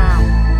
มาก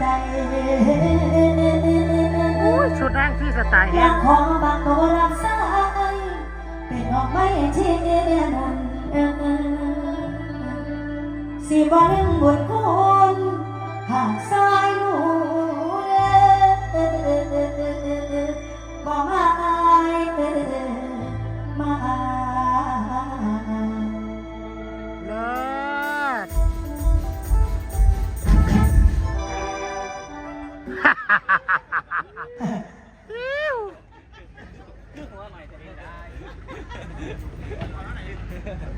ใจชุดแดงพี่สไตล์อยากขอบางโตรับสายปนอกไม่ทียนนั้นสีบอลบุญคุ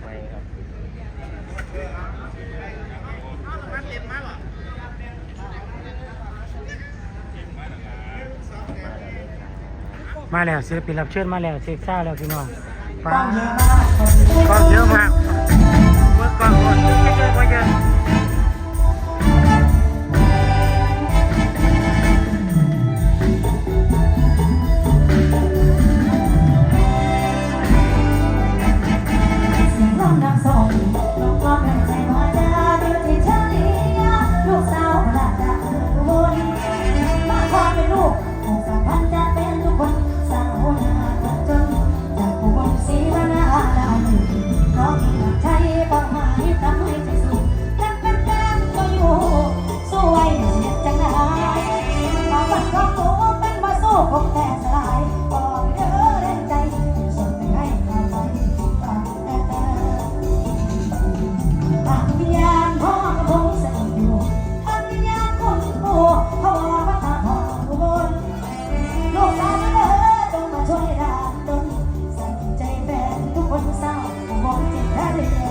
ไม่ครับมาแล้วศิลปินรับเชิญมาแล้วเซ็กซ่าแล้วพี่น้องกล้องเยอะมากกล้องเยอะมากเมื่อก่อนคนเยอะเยอะ วันเศร้าผมมองเจ็บและเด็ก